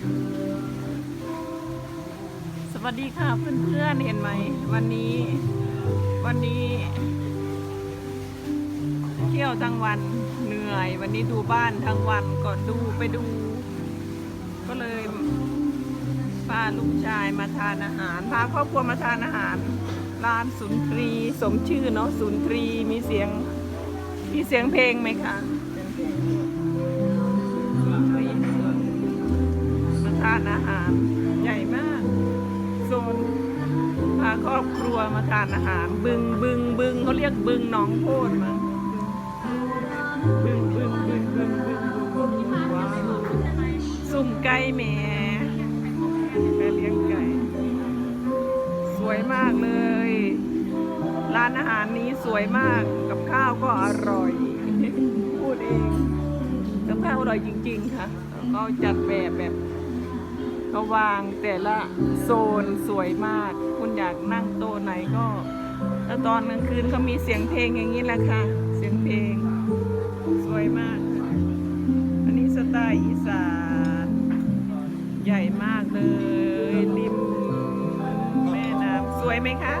สวัสดีค่ะเพื่อนๆเห็นไหม วันนี้ วันนี้ เที่ยวทั้งวันเหนื่อย วันนี้ดูบ้านทั้งวันก็ดูไปดู ก็เลยพาลูกชายมาทานอาหารพาครอบครัวมาทานอาหารร้านสุนทรีสมชื่อเนาะสุนทรีมีเสียงมีเสียงเพลงไหมคะ รอบครัวมาทานอาหาร บึงบึงบึงเขาเรียกบึงหนองโพดมั้งบึงบึงบึงบึงบึงบึงว้าวสุ่มไก่แม่แม่เลี้ยงไก่ สวยมากเลย ร้านอาหารนี้สวยมากกับข้าวก็อร่อย พูดเองกับข้าวอร่อยจริง ๆ ค่ะเขาจัดแบบแบบ เขาวางแต่ละโซนสวยมาก คุณอยากนั่งโต๊ะไหนก็แล้วตอนกลางคืนเขามีเสียงเพลงอย่างนี้แหละค่ะ เสียงเพลง สวยมาก อันนี้สไตล์อีสานใหญ่มากเลยริมแม่น้ำสวยไหมคะ